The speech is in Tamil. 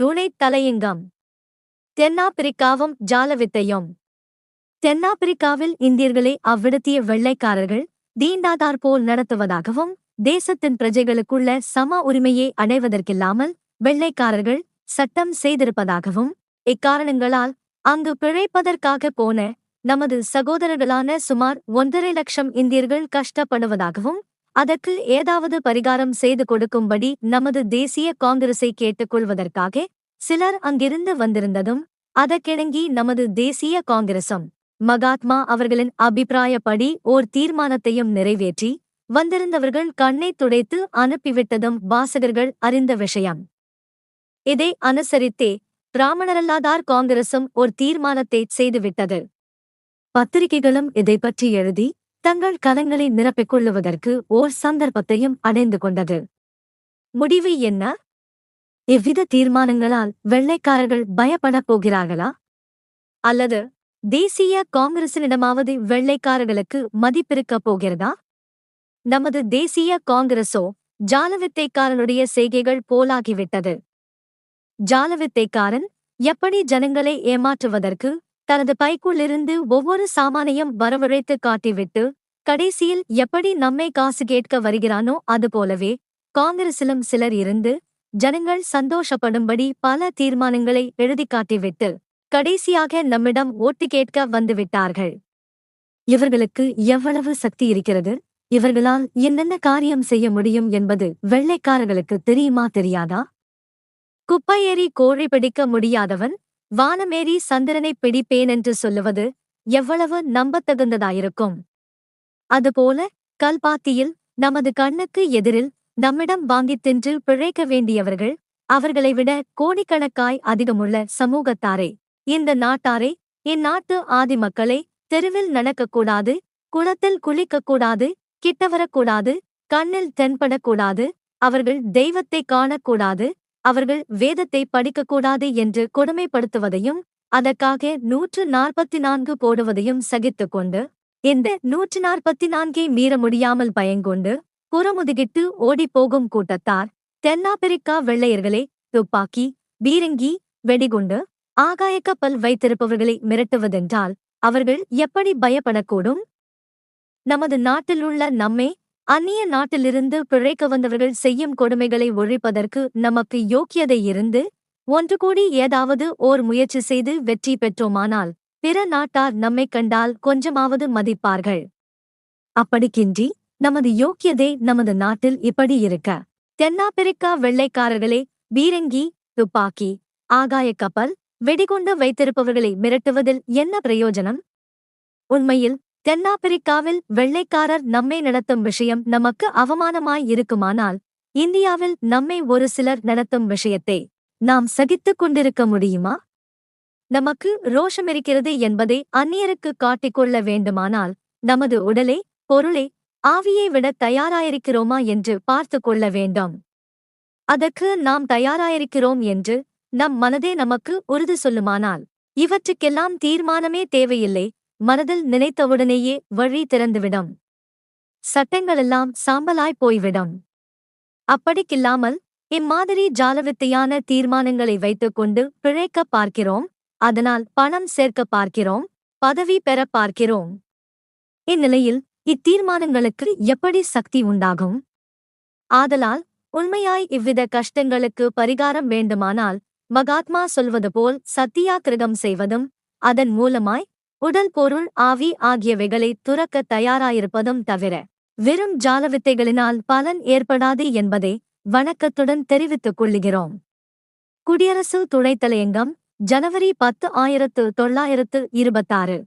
துணைத் தலையங்கம் தென்னாப்பிரிக்காவும் ஜாலவித்தையும். தென்னாப்பிரிக்காவில் இந்தியர்களை அவ்விடத்திய வெள்ளைக்காரர்கள் தீண்டாதார் போல் நடத்துவதாகவும் தேசத்தின் பிரஜைகளுக்குள்ள சம உரிமையை அடைவதற்கில்லாமல் வெள்ளைக்காரர்கள் சட்டம் செய்திருப்பதாகவும் இக்காரணங்களால் அங்கு பிழைப்பதற்காக போன நமது சகோதரர்களான சுமார் ஒன்றரை லட்சம் இந்தியர்கள் கஷ்டப்படுவதாகவும் அதற்கு ஏதாவது பரிகாரம் செய்து கொடுக்கும்படி நமது தேசிய காங்கிரஸை கேட்டுக்கொள்வதற்காக சிலர் அங்கிருந்து வந்திருந்ததும் அதற்கிணங்கி நமது தேசிய காங்கிரசும். மகாத்மா அவர்களின் அபிப்பிராயப்படி ஓர் தீர்மானத்தையும் நிறைவேற்றி வந்திருந்தவர்கள் கண்ணை துடைத்து அனுப்பிவிட்டதும் வாசகர்கள் அறிந்த விஷயம். இதை அனுசரித்தே பிராமணரல்லாதார் காங்கிரசும் ஒரு தீர்மானத்தை செய்துவிட்டது. பத்திரிகைகளும் இதை பற்றி எழுதி தங்கள் கலங்களை நிரப்பிக் கொள்ளுவதற்கு ஓர் சந்தர்ப்பத்தையும் அடைந்து கொண்டது. முடிவு என்ன? எவ்வித தீர்மானங்களால் வெள்ளைக்காரர்கள் பயப்படப் போகிறார்களா? அல்லது தேசிய காங்கிரசினிடமாவது வெள்ளைக்காரர்களுக்கு மதிப்பிருக்கப் போகிறதா? நமது தேசிய காங்கிரசோ ஜாலவித்தைக்காரனுடைய செய்கைகள் போலாகிவிட்டது. ஜாலவித்தைக்காரன் எப்படி ஜனங்களை ஏமாற்றுவதற்கு தனது பைக்குள்ளிருந்து ஒவ்வொரு சாமானையும் வரவழைத்து காட்டிவிட்டு கடைசியில் எப்படி நம்மை காசு கேட்க வருகிறானோ அதுபோலவே காங்கிரசிலும் சிலர் இருந்து ஜனங்கள் சந்தோஷப்படும்படி பல தீர்மானங்களை எழுதிக் காட்டிவிட்டு கடைசியாக நம்மிடம் ஓட்டு கேட்க வந்துவிட்டார்கள் இவர்களுக்கு எவ்வளவு சக்தி இருக்கிறது? இவர்களால் என்னென்ன காரியம் செய்ய முடியும் என்பது வெள்ளைக்காரர்களுக்கு தெரியுமா தெரியாதா? குப்பையேறி கோழி பிடிக்க முடியாதவன் வானமேறி சந்திரனை பிடிப்பேன் என்று சொல்லுவது எவ்வளவு நம்பத்தகுந்ததாயிருக்கும். அதுபோல கல்பாத்தியில் நமது கண்ணுக்கு எதிரில் நம்மிடம் வாங்கித் தின்று பிழைக்க வேண்டியவர்கள் அவர்களை விட கோடிக்கணக்காய் அதிகமுள்ள சமூகத்தாரே. இந்த நாட்டாரே இந்நாட்டு ஆதி மக்களை தெருவில் நடக்கக்கூடாது குளத்தில் குளிக்கக்கூடாது கிட்டவரக்கூடாது கண்ணில் தென்படக்கூடாது அவர்கள் தெய்வத்தை காணக்கூடாது அவர்கள் வேதத்தை படிக்கக்கூடாது என்று கொடுமைப்படுத்துவதையும் அதற்காக நூற்று நாற்பத்தி நான்கு போடுவதையும் சகித்துக் கொண்டு இந்த நூற்று நாற்பத்தி நான்கை மீற முடியாமல் பயங்கொண்டு புறமுதுகிட்டு ஓடிப்போகும் கூட்டத்தார் தென்னாப்பிரிக்கா வெள்ளையர்களே துப்பாக்கி பீரங்கி வெடிகுண்டு ஆகாய கப்பல் வைத்திருப்பவர்களை மிரட்டுவதென்றால் அவர்கள் எப்படி பயப்படக்கூடும்? நமது நாட்டிலுள்ள நம்மை அந்நிய நாட்டிலிருந்து பிழைக்க வந்தவர்கள் செய்யும் கொடுமைகளை ஒழிப்பதற்கு நமக்கு யோக்கியதை இருந்து ஒன்று கூடி ஏதாவது ஓர் முயற்சி செய்து வெற்றி பெற்றோமானால் பிற நாட்டார் நம்மை கண்டால் கொஞ்சமாவது மதிப்பார்கள். அப்படிக்கின்றி நமது யோக்கியதே நமது நாட்டில் இப்படி இருக்க தென்னாப்பிரிக்கா வெள்ளைக்காரர்களே பீரங்கி துப்பாக்கி ஆகாய கப்பல் வெடிகுண்டு வைத்திருப்பவர்களை மிரட்டுவதில் என்ன பிரயோஜனம்? உண்மையில் தென்னாப்பிரிக்காவில் வெள்ளைக்காரர் நம்மை நடத்தும் விஷயம் நமக்கு அவமானமாய் இருக்குமானால் இந்தியாவில் நம்மை ஒரு சிலர் நடத்தும் விஷயத்தை நாம் சகித்துக் கொண்டிருக்க முடியுமா? நமக்கு ரோஷமிருக்கிறது என்பதை அந்நியருக்கு காட்டிக்கொள்ள வேண்டுமானால் நமது உடலே பொருளே ஆவியை விட தயாராயிருக்கிறோமா என்று பார்த்து கொள்ள வேண்டும். அதற்கு நாம் தயாராயிருக்கிறோம் என்று நம் மனதே நமக்கு உறுதி சொல்லுமானால் இவற்றுக்கெல்லாம் தீர்மானமே தேவையில்லை. மனதில் நினைத்தவுடனேயே வழி திறந்துவிடும். சட்டங்களெல்லாம் சாம்பலாய் போய்விடும். அப்படிக்கில்லாமல் இம்மாதிரி ஜாலவித்தையான தீர்மானங்களை வைத்துக்கொண்டு பிழைக்க பார்க்கிறோம் அதனால் பணம் சேர்க்க பார்க்கிறோம் பதவி பெற பார்க்கிறோம். இந்நிலையில் இத்தீர்மானங்களுக்கு எப்படி சக்தி உண்டாகும்? ஆதலால் உண்மையாய் இவ்வித கஷ்டங்களுக்கு பரிகாரம் வேண்டுமானால் மகாத்மா சொல்வது போல் சத்தியாகிரகம் செய்வதும் அதன் மூலமாய் உடல் பொருள் ஆவி ஆகியவைகளை துறக்க தயாராயிருப்பதும் தவிர வெறும் ஜாலவித்தைகளினால் பலன் ஏற்படாது என்பதை வணக்கத்துடன் தெரிவித்துக் கொள்ளுகிறோம். குடியரசு துணைத்தலையங்கம் ஜனவரி பத்து ஆயிரத்து தொள்ளாயிரத்து இருபத்தாறு.